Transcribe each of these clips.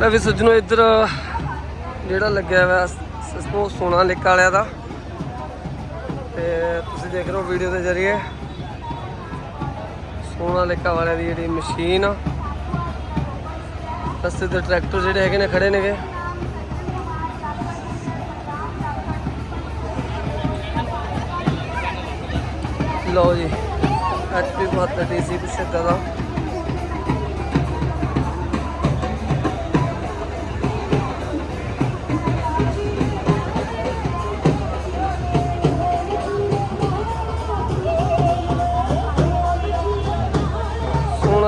ਲੈ ਵੀ ਸੱਜਣੋ ਇੱਧਰ ਜਿਹੜਾ ਲੱਗਿਆ ਹੋਇਆ ਸਿਸਟਮ ਸੋਨਾ ਲਿਕ ਵਾਲਿਆਂ ਦਾ। ਤੇ ਤੁਸੀਂ ਦੇਖ ਰਹੇ ਹੋ ਵੀਡੀਓ ਦੇ ਜ਼ਰੀਏ। ਸੋਨਾ ਲਿਕਾ ਵਾਲਿਆਂ ਦੀ ਜਿਹੜੀ ਮਸ਼ੀਨ ਆ। ਰਸਤੇ ਤੇ ਟਰੈਕਟਰ ਜਿਹੜੇ ਹੈਗੇ ਨੇ ਖੜੇ ਨੇਗੇ। ਲਓ ਜੀ ਐਚਪੀ 72 ਡੀਸੀ ਕੁਛ ਏਦਾਂ ਦਾ।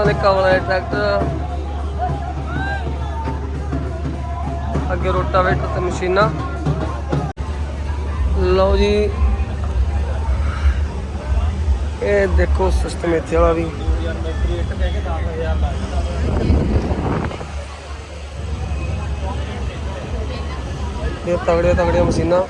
ਸੋਨਾ ਲਿਕਾ ਵਾਲਾ ਟਰੈਕਟਰ। ਅੱਗੇ ਰੋਟਾਵੇਟਰ ਤੇ ਮਸ਼ੀਨਾਂ। ਲਓ ਜੀ। ਇਹ ਦੇਖੋ ਸਿਸਟਮ ਇੱਥੇ ਵਾਲਾ ਵੀ। ਇਹ ਤਗੜੇ ਤਗੜੀਆਂ ਮਸ਼ੀਨਾਂ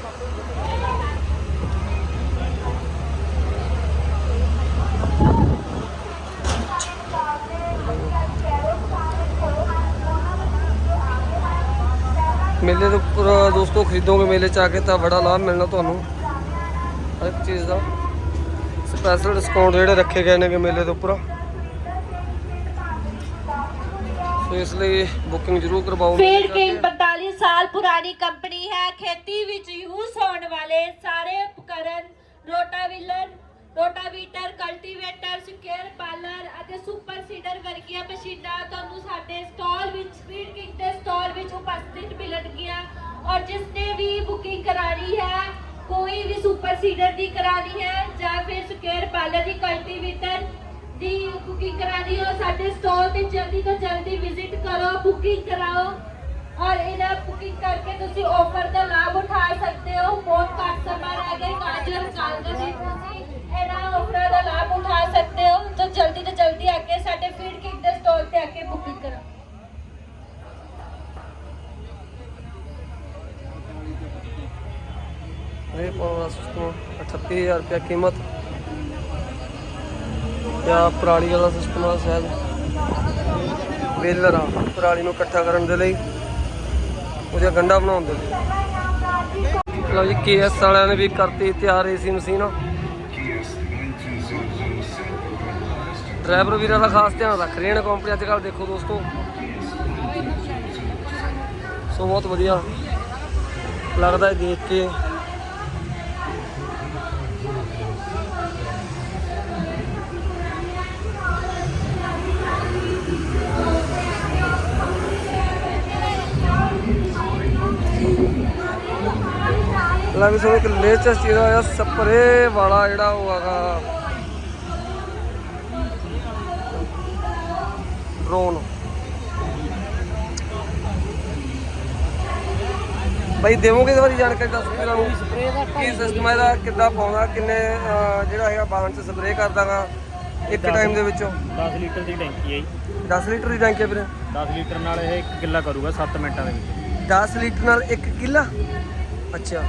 ਮੇਲੇ ਦੇ ਉੱਪਰ ਦੋਸਤੋ ਖਰੀਦੋਗੇ ਮੇਲੇ ਚ ਆ ਕੇ ਤਾਂ ਬੜਾ ਲਾਭ ਮਿਲਣਾ ਤੁਹਾਨੂੰ। ਹਰ ਇੱਕ ਚੀਜ਼ ਦਾ। ਸਪੈਸ਼ਲ ਡਿਸਕਾਊਂਟ ਜਿਹੜੇ ਰੱਖੇ ਗਏ ਨੇਗੇ ਮੇਲੇ ਦੇ ਉੱਪਰ। ਸੋ ਇਸ ਲਈ ਬੁਕਿੰਗ ਜ਼ਰੂਰ ਕਰਵਾਓ। ਜਾ ਕਿੰਗ ਕੇ। 42 ਸਾਲ ਪੁਰਾਣੀ ਕੰਪਨੀ ਹੈ। ਖੇਤੀ ਵਿੱਚ ਯੂਜ਼ ਹੋਣ ਵਾਲੇ ਸਾਰੇ ਉਪਕਰਨ ਰੋਟਾਵੀਲਰ ਰੋਟਾਵੀਟਰ ਕਲਟੀਵੇਟਰ ਸਕੇਅਰ ਪਾਲਰ ਅਤੇ ਸੁਪਰ ਸੀਡਰ ਵਰਗੀਆਂ ਮਸ਼ੀਨਾਂ ਤੁਹਾਨੂੰ ਸਾਡੇ ਸਟਾਲ ਵਿੱਚ ਫੀਲਡ ਕਿੰਗ ਦੇ ਸਟਾਲ ਵਿੱਚ ਉਪਸਥਿਤ ਮਿਲਣਗੀਆਂ ਔਰ ਜਿਸ ਨੇ ਵੀ ਬੁਕਿੰਗ ਕਰਾਣੀ ਹੈ, ਕੋਈ ਵੀ ਸੁਪਰ ਸੀਡਰ ਦੀ ਕਰਾਣੀ ਹੈ ਜਾਂ ਫਿਰ ਸਕੇਅਰ ਪਾਲਰ ਦੀ ਕਲਟੀਵੇਟਰ ਦੀ ਬੁਕਿੰਗ ਕਰਾਣੀ ਹੋ ਸਾਡੇ ਸਟਾਲ ਤੇ ਜਲਦੀ ਤੋਂ ਜਲਦੀ ਵਿਜ਼ਿਟ ਕਰੋ ਬੁਕਿੰਗ ਕਰਾਓ ਔਰ ਇਹਨਾਂ ਬੁਕਿੰਗ ਕਰਕੇ ਤੁਸੀਂ ਆਫਰ ਦਾ ਲਾਭ ਉਠਾ ਸਕਦੇ ਹੋ, ਬਹੁਤ ਘੱਟ ਸਮਾਂ ਰਹਿ ਗਿਆ, ਕਾਜਲ ਕੱਲ ਦੇ ਦਿਨ ਤੁਸੀਂ ਇਹਨਾਂ ਆਫਰਾਂ ਦਾ ਲਾਭ ਉਠਾ ਸਕਦੇ ਹੋ, ਤਾਂ ਜਲਦੀ ਤੋਂ ਜਲਦੀ ਆ ਕੇ ਸਾਡੇ ਫੀਡ ਕਿੰਗ ਦੇ ਸਟਾਲ ਤੇ ਆ ਕੇ ਬੁਕਿੰਗ ਕਰੋ ਇਹ ਪਾਉਣਾ ਸਿਸਟਮ 38000 ਰੁਪਏ ਕੀਮਤ। ਜਾਂ ਪਰਾਲੀ ਵਾਲਾ ਸਿਸਟਮ ਆ ਸ਼ਾਇਦ। ਵੇਲਰ ਆ, ਪਰਾਲੀ ਨੂੰ ਇਕੱਠਾ ਕਰਨ ਦੇ ਲਈ। ਉਹਦਾ ਗੰਡਾ ਬਣਾਉਣ ਦੇ ਲਈ। ਲਓ ਜੀ ਕੇਐਸ ਵਾਲਿਆਂ ਨੇ ਵੀ ਕਰਤੀ, ਤਿਆਰ ਏਸੀ ਮਸ਼ੀਨ। ਡਰਾਈਵਰ ਵੀਰਾਂ ਦਾ ਖਾਸ ਧਿਆਨ ਰੱਖ ਰਹੇ ਨੇ ਕੰਪਨੀ ਅੱਜ ਕੱਲ੍ਹ ਦੇਖੋ ਦੋਸਤੋ। ਸੋ ਬਹੁਤ ਵਧੀਆ। ਲੱਗਦਾ ਦੇਖ ਕੇ। ਲਾ ਵੀ ਸੋ ਇੱਕ ਲੇਟੈਸਟ ਜਿਹੜਾ ਆ ਸਪਰੇ ਵਾਲਾ ਜਿਹੜਾ ਉਹ ਹੈਗਾ। ਡਰੋਨ ਬਾਈ ਦੇਵੋਗੇ ਇਹਦੇ ਬਾਰੇ ਜਾਣਕਾਰੀ ਦੱਸ ਵੀਰਾਂ ਨੂੰ ਕੀ ਸਿਸਟਮ ਹੈ ਇਹਦਾ ਕਿੱਦਾਂ ਪਾਉਂਦਾ ਕਿੰਨੇ ਜਿਹੜਾ ਹੈਗਾ ਬਾਲਣ ਚ ਸਪਰੇ ਕਰਦਾਗਾ ਇੱਕ ਟਾਈਮ ਦੇ ਵਿੱਚੋਂ? 10 ਲੀਟਰ ਦੀ ਟੈਂਕੀ ਹੈ ਜੀ। 10 ਲੀਟਰ ਦੀ ਟੈਂਕੀ ਹੈ ਵੀਰੇ। 10 ਲੀਟਰ ਨਾਲ ਇਹ 1 ਕਿੱਲਾ ਕਰੂਗਾ 7 ਮਿੰਟਾਂ ਦੇ ਵਿੱਚ। 10 ਲੀਟਰ ਨਾਲ 1 ਕਿੱਲਾ? ਅੱਛਾ।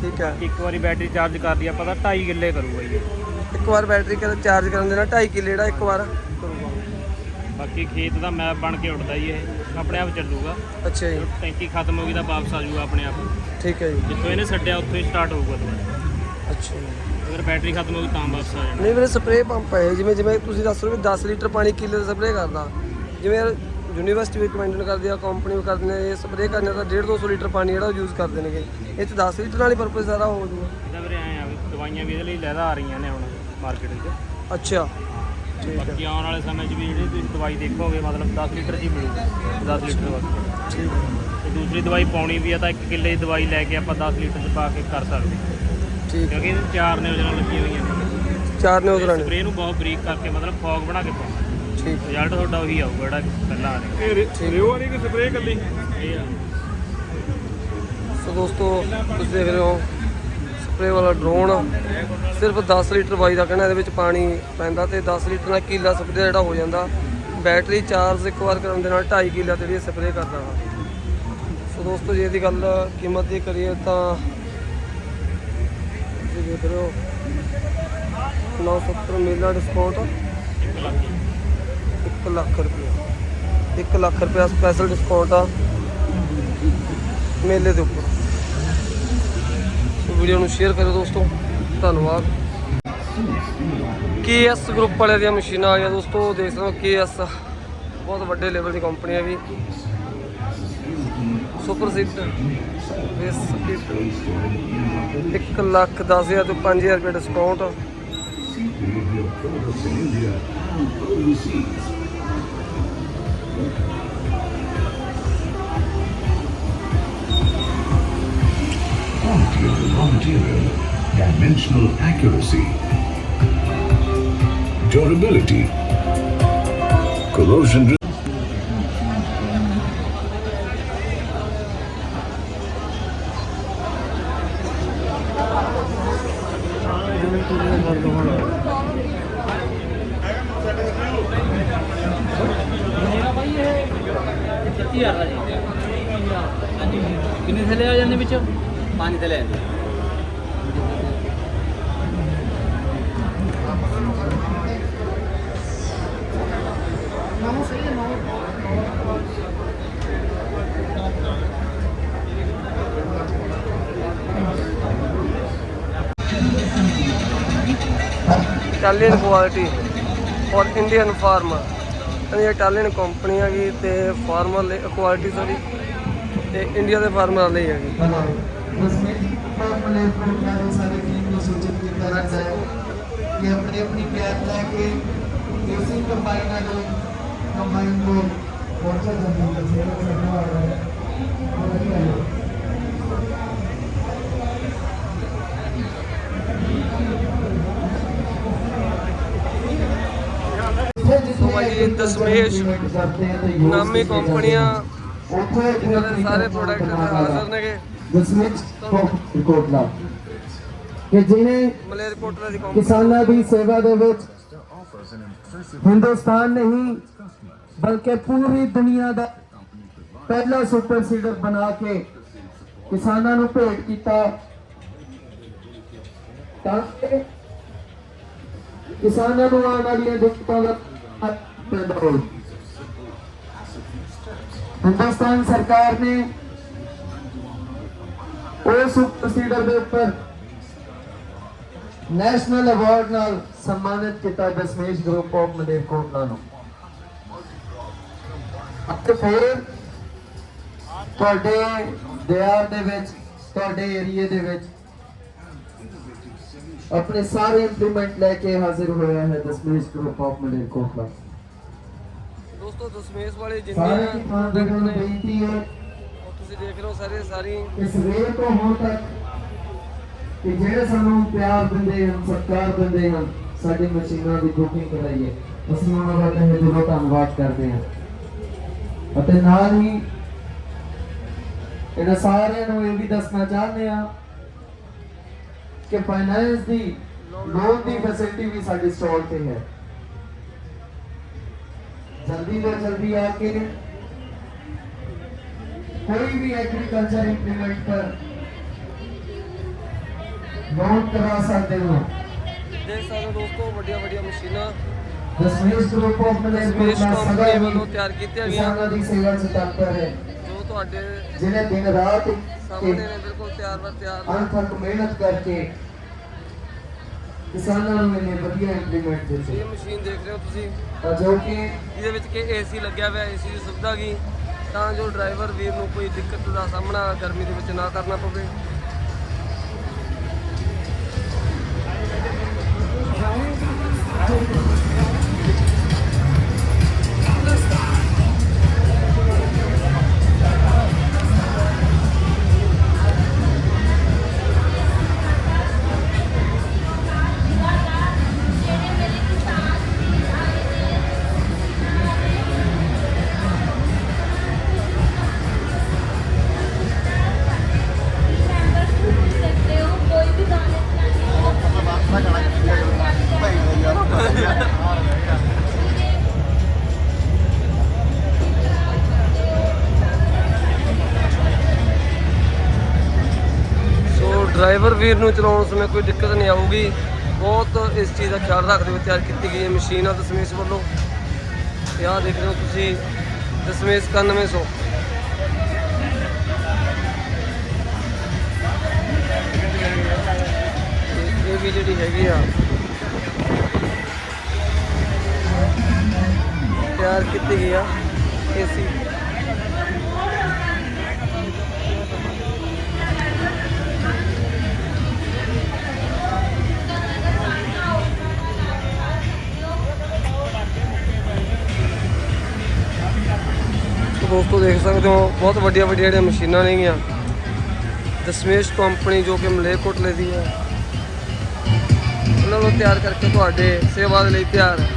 ਠੀਕ ਹੈ ਇੱਕ ਵਾਰੀ ਬੈਟਰੀ ਚਾਰਜ ਕਰ ਲਈ ਆਪਾਂ ਤਾਂ 2.5 ਕਿੱਲੇ ਕਰੂਗਾ ਜੀ। ਇੱਕ ਵਾਰ ਬੈਟਰੀ ਕਰ ਚਾਰਜ ਕਰਨ ਦੇ ਨਾਲ 2.5 ਕਿੱਲੇ ਜਿਹੜਾ ਇੱਕ ਵਾਰ। ਕਰੂਗਾ। ਬਾਕੀ ਖੇਤ ਦਾ ਮੈਪ ਬਣ ਕੇ ਉੱਡਦਾ ਜੀ ਇਹ। ਆਪਣੇ ਆਪ ਚੱਲੂਗਾ। ਅੱਛਾ ਜੀ। ਟੈਂਕੀ ਖਤਮ ਹੋ ਗਈ ਤਾਂ ਵਾਪਸ ਆ ਜਾਊਗਾ ਆਪਣੇ ਆਪ। ਠੀਕ ਹੈ ਜੀ। ਜਿੱਥੋਂ ਇਹਨੇ ਛੱਡਿਆ ਉੱਥੋਂ ਹੀ ਸਟਾਰਟ ਹੋਊਗਾ ਦੁਬਾਰਾ। ਅੱਛਾ ਜੀ। ਅਗਰ ਬੈਟਰੀ ਖਤਮ ਹੋ ਗਈ ਤਾਂ ਵਾਪਸ ਆ ਜਾਣਾ। ਨਹੀਂ ਵੀਰੇ ਸਪਰੇਅ ਪੰਪ ਹੈ ਜਿਵੇਂ ਜਿਵੇਂ ਤੁਸੀਂ ਦੱਸ ਰਹੇ ਹੋ ਵੀ 10 ਲੀਟਰ ਪਾਣੀ ਕਿੱਲੇ ਦਾ ਸਪਰੇਅ ਕਰਦਾ। ਜਿਵੇਂ ਯੂਨੀਵਰਸਿਟੀ ਵੀ ਕਮੈਂਡਨ ਕਰਦੀ ਆ ਕੰਪਨੀ ਵੀ ਕਰਦੇ ਨੇ ਇਹ ਸਪਰੇਅ ਕਰਨੇ ਦਾ 1.5 200 ਲੀਟਰ ਪਾਣੀ ਜਿਹੜਾ ਯੂਜ਼ ਕਰਦੇ ਨੇਗੇ। ਇਹ ਚ 10 ਲੀਟਰ ਹੀ ਪਰਪਸ ਸਾਰਾ ਹੋ ਜਾਊਗਾ ਇਹਦਾ ਵੀਰੇ ਐਂ ਆ ਵੀ ਦਵਾਈਆਂ ਵੀ ਇਹਦੇ ਲਈ ਲੈਦਾ ਆ ਰਹੀਆਂ ਨੇ ਹੁਣ ਮਾਰਕੀਟ ਵਿੱਚ। ਅੱਛਾ। ਬਾਕੀ ਆਉਣ ਵਾਲੇ ਸਮੇਂ 'ਚ ਵੀ ਜਿਹੜੀ ਤੁਸੀਂ ਦਵਾਈ ਦੇਖੋਗੇ ਮਤਲਬ 10 ਲੀਟਰ ਹੀ ਮਿਲੂਗੀ 10 ਲੀਟਰ ਵਾਸਤੇ। ਠੀਕ ਹੈ ਤੇ ਦੂਸਰੀ ਦਵਾਈ ਪਾਉਣੀ ਵੀ ਆ ਤਾਂ 1 ਕਿੱਲੇ ਦੀ ਦਵਾਈ ਲੈ ਕੇ ਆਪਾਂ 10 ਲੀਟਰ 'ਚ ਪਾ ਕੇ ਕਰ ਸਕਦੇ ਹਾਂ। ਠੀਕ। ਕਿਉਂਕਿ ਇਹਦੇ ਚਾਰ ਨਿਊਜ਼ਲਾਂ ਲੱਗੀਆਂ ਹੋਈਆਂ ਨੇ। ਚਾਰ ਨੇ ਉਧਰਾਂ ਨੇ ਸਪਰੇਅ ਨੂੰ ਬਹੁਤ ਬਰੀਕ ਕਰਕੇ ਮਤਲਬ ਫੌਗ ਬਣਾ ਕੇ ਪਾਉਣਾ ਠੀਕ। ਰਿਜ਼ਲਟ ਤੁਹਾਡਾ ਉਹੀ ਆਊਗਾ ਜਿਹੜਾ ਪਹਿਲਾਂ ਆ ਰਿਹਾ। ਠੀਕ। ਰਿਓ ਵਾਲੀ ਕਿ ਸਪਰੇਅ ਕੱਲੀ ਇਹ ਆ। ਸੋ ਦੋਸਤੋ ਤੁਸੀਂ ਦੇਖ ਰਹੇ ਹੋ ਸਪਰੇਅ ਵਾਲਾ ਡਰੋਨ ਸਿਰਫ 10 ਲੀਟਰ ਬਾਈ ਦਾ ਕਹਿਣਾ ਇਹਦੇ ਵਿੱਚ ਪਾਣੀ ਪੈਂਦਾ ਤੇ 10 ਲੀਟਰ ਨਾਲ ਕਿੱਲਾ ਸਪਰੇਅ ਜਿਹੜਾ ਹੋ ਜਾਂਦਾ ਬੈਟਰੀ ਚਾਰਜ ਇੱਕ ਵਾਰ ਕਰਨ ਦੇ ਨਾਲ 2.5 ਕਿੱਲਾ ਜਿਹੜੀ ਸਪਰੇਅ ਕਰਦਾ ਵਾ। ਸੋ ਦੋਸਤੋ ਜੇ ਇਹਦੀ ਗੱਲ ਕੀਮਤ ਦੀ ਕਰੀਏ ਤਾਂ ਤੁਸੀਂ ਦੇਖ ਰਹੇ ਹੋ 970 ਮੇਲਾ ਡਿਸਕਾਊਂਟ 1 ਲੱਖ ਰੁਪਏ 1 ਲੱਖ ਰੁਪਏ ਸਪੈਸ਼ਲ ਡਿਸਕਾਊਂਟ ਆ ਮੇਲੇ ਦੇ ਉੱਪਰ। ਵੀਡੀਓ ਨੂੰ ਸ਼ੇਅਰ ਕਰਿਓ ਦੋਸਤੋ। ਧੰਨਵਾਦ। ਕੇਐਸ ਗਰੁੱਪ ਵਾਲਿਆਂ ਦੀਆਂ ਮਸ਼ੀਨਾਂ ਆ ਗਈਆਂ ਦੋਸਤੋ। ਦੇਖ ਸਕਦੇ ਹੋ ਕੇਐਸ ਬਹੁਤ ਵੱਡੇ ਲੈਵਲ ਦੀ ਕੰਪਨੀ ਹੈ ਵੀ। ਸੁਪਰ ਸੀਟ ਇਸ 1 ਲੱਖ 10 ਹਜ਼ਾਰ ਤੋਂ 5000 ਰੁਪਏ discount material, dimensional accuracy, durability, corrosion ਥੱਲੇ ਆ ਜਾਂਦੇ ਵਿੱਚ? ਪੰਜ ਥੱਲੇ ਆਉਂਦੇ ਇਟਾਲੀਅਨ ਕੁਆਲਿਟੀ ਔਰ ਇੰਡੀਅਨ ਫਾਰਮਰ ਇਹ ਇਟਾਲੀਅਨ ਕੰਪਨੀ ਹੈਗੀ ਤੇ ਫਾਰਮਰ ਲਈ ਕੁਆਲਿਟੀ ਸਾਰੀ। ਤੇ ਇੰਡੀਆ ਦੇ ਫਾਰਮਰਾਂ ਲਈ ਹੈਗੀ उसमें फॉर्मूले प्रोग्राम सारे टीम को सूचित किया जाता है कि अपनी अपनी कैब लेके इसी कंबाइन वाले कंबाइन को पहुंचा जाता है सेवा करने वाला है और अच्छा है तो भाई दशमेश ਨਾਮੀ ਕੰਪਨੀਆਂ ਇਹਨਾਂ ਦੇ ਸਾਰੇ ਪ੍ਰੋਡਕਟ ਹਾਜ਼ਰ ਨੇਗੇ। ਦਸਮੇਸ਼ ਕੋਟਲਾ ਕਿ ਜਿਹਨੇ ਮਲੇਰਕੋਟਲਾ ਦੀ ਕਿਸਾਨਾਂ ਦੀ ਸੇਵਾ ਦੇ ਵਿੱਚ ਹਿੰਦੁਸਤਾਨ ਨਹੀਂ ਬਲਕਿ ਪੂਰੀ ਦੁਨੀਆ ਦਾ ਪਹਿਲਾ ਸੁਪਰ ਸੀਡਰ ਬਣਾ ਕੇ ਕਿਸਾਨਾਂ ਨੂੰ ਭੇਟ ਕੀਤਾ। ਤਾਂ ਕਿਸਾਨਾਂ ਨੂੰ ਆਉਣ ਵਾਲੀਆਂ ਦਿੱਕਤਾਂ ਦਾ ਹੱਲ ਪੈਦਾ ਹੋਵੇ। ਹਿੰਦੁਸਤਾਨ ਸਰਕਾਰ ਨੇ ਉਹ ਸੁਪਰ ਦੇ ਉੱਪਰ ਨੈਸ਼ਨਲ ਅਵਾਰਡ ਨਾਲ ਸਨਮਾਨਿਤ ਕੀਤਾ ਦਸਮੇਸ਼ ਗਰੁੱਪ ਆਫ ਮਲੇਰਕੋਟਲਾ ਨੂੰ। ਅਤੇ ਫਿਰ ਤੁਹਾਡੇ ਦਿਆਰ ਦੇ ਵਿੱਚ, ਤੁਹਾਡੇ ਏਰੀਏ ਦੇ ਵਿੱਚ ਆਪਣੇ ਸਾਰੇ ਇੰਪਲੀਮੈਂਟ ਲੈ ਕੇ ਹਾਜ਼ਰ ਹੋਇਆ ਹੈ ਦਸਮੇਸ਼ ਗਰੁੱਪ ਆਫ ਮਲੇਰਕੋਟਲਾ ਦੋਸਤੋ ਦਸ਼ਮੇਸ਼ ਵਾਲੇ ਸਾਰੇ ਜਿੰਨੇ ਕਿਸਾਨ ਪ੍ਰੋਡਕਟ ਵੀਰਾਂ ਨੂੰ ਨੇ ਬੇਨਤੀ ਹੈ। ਉਹ ਤੁਸੀਂ ਦੇਖ ਰਹੇ ਹੋ ਸਾਰੇ ਸਾਰੀ ਕਿ ਸਵੇਰ ਤੋਂ ਹੁਣ ਤੱਕ ਕਿ ਜਿਹੜੇ ਸਾਨੂੰ ਪਿਆਰ ਦਿੰਦੇ ਹਨ ਸਤਿਕਾਰ ਦਿੰਦੇ ਹਨ ਸਾਡੀ ਮਸ਼ੀਨਾਂ ਦੀ ਬੁਕਿੰਗ ਕਰਾਈਏ। ਅਸੀਂ ਉਹਨਾਂ ਦਾ ਤਹਿ ਦਿਲੋਂ ਧੰਨਵਾਦ ਕਰਦੇ ਹਾਂ। ਅਤੇ ਨਾਲ ਹੀ ਇਹਨਾਂ ਸਾਰਿਆਂ ਨੂੰ ਇਹ ਵੀ ਦੱਸਣਾ ਚਾਹੁੰਦੇ ਹਾਂ ਕਿ ਫਾਈਨੈਂਸ ਦੀ ਲੋਨ ਦੀ ਫੈਸਿਲਿਟੀ ਵੀ ਸਾਡੀ ਸਟੋਰ ਤੇ ਹੈ। ਜਲਦੀ ਤੋਂ ਜਲਦੀ ਆ ਕੇ कोई भी एग्रीकल्चर इम्प्लीमेंट पर लोन करा सकते हो ਦੇਖ ਸਕਦੇ ਹੋ ਦੋਸਤੋ ਵੱਡੀਆਂ ਵੱਡੀਆਂ ਮਸ਼ੀਨਾਂ Dashmesh group of Dashmesh company ਵੱਲੋਂ मैनेजमेंट ਤਿਆਰ ਕੀਤੀਆਂ ਗਈਆਂ किसानों की सेवा से तत्पर है ਜੋ ਤੁਹਾਡੇ जिन्हें दिन रात ਸਾਹਮਣੇ ਨੇ ਬਿਲਕੁਲ ਤਿਆਰ ਬਰ ਤਿਆਰ अंत तक मेहनत करके ਕਿਸਾਨਾਂ ਨੂੰ ਇਹਨੇ ਵਧੀਆ ਇੰਪਲੀਮੈਂਟ ਦਿੱਤੇ। ਇਹ ਮਸ਼ੀਨ ਦੇਖ ਰਹੇ ਹੋ ਤੁਸੀਂ। ਤਾਂ ਜੋ ਕਿ ਜਿਹਦੇ ਵਿੱਚ ਕਿ ਏਸੀ ਲੱਗਿਆ ਹੋਇਆ ਏਸੀ ਦੀ ਸੁਵਿਧਾ ਗਈ ਤਾਂ ਜੋ ਡਰਾਈਵਰ ਵੀਰ ਨੂੰ ਕੋਈ ਦਿੱਕਤ ਦਾ ਸਾਹਮਣਾ ਗਰਮੀ ਦੇ ਵਿੱਚ ਨਾ ਕਰਨਾ ਪਵੇ। ਡਰਾਈਵਰ ਵੀਰ ਨੂੰ ਚਲਾਉਣ ਸਮੇਂ ਕੋਈ ਦਿੱਕਤ ਨਹੀਂ ਆਊਗੀ। ਬਹੁਤ ਇਸ ਚੀਜ਼ ਦਾ ਖਿਆਲ ਰੱਖਦੇ ਹੋਏ ਤਿਆਰ ਕੀਤੀ ਗਈ ਹੈ ਮਸ਼ੀਨ ਆ ਦਸਮੇਸ਼ ਵੱਲੋਂ। ਤੇ ਆਹ ਦੇਖ ਲਓ ਤੁਸੀਂ, ਦਸਮੇਸ਼ 9900 ਇਹ ਵੀ ਜਿਹੜੀ ਹੈਗੀ ਆ, ਤਿਆਰ ਕੀਤੀ ਗਈ ਆ ਏਸੀ। ਦੋਸਤੋ ਦੇਖ ਸਕਦੇ ਹੋ, ਬਹੁਤ ਵੱਡੀਆਂ ਵੱਡੀਆਂ ਜਿਹੜੀਆਂ ਮਸ਼ੀਨਾਂ ਨੇਗੀਆਂ। ਦਸ਼ਮੇਸ਼ ਕੰਪਨੀ ਜੋ ਕਿ ਮਲੇਰਕੋਟਲੇ ਦੀ ਹੈ। ਉਹਨਾਂ ਨੂੰ ਤਿਆਰ ਕਰਕੇ ਤੁਹਾਡੇ ਸੇਵਾ ਦੇ ਲਈ ਤਿਆਰ ਹੈ।